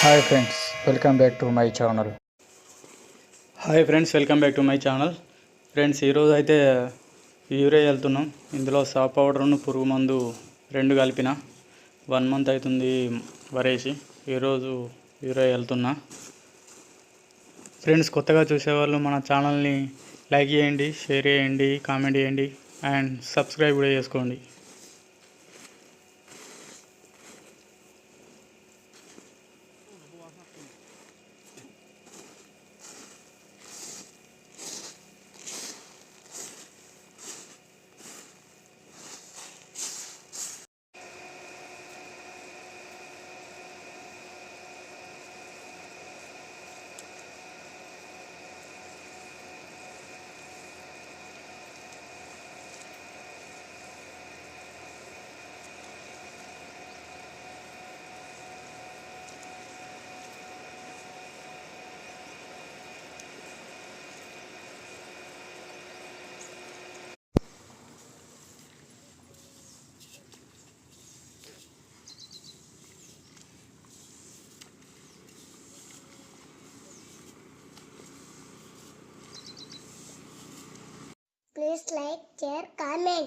Hi friends welcome back to my channel. Hi friends welcome back to my channel. Friends ఈరోజు అయితే urea వెళ్తున్నాం ఇందులో సాప్ పౌడర్ను పురుగు మందు రెండు కలిపిన. వన్ మంత్ అవుతుంది వరేసి ఈరోజు యూరియా వెళ్తున్నా ఫ్రెండ్స్ కొత్తగా చూసేవాళ్ళు మన ఛానల్ని లైక్ చేయండి షేర్ చేయండి కామెంట్ చేయండి అండ్ సబ్స్క్రైబ్ కూడా చేసుకోండి. Please like, share, comment.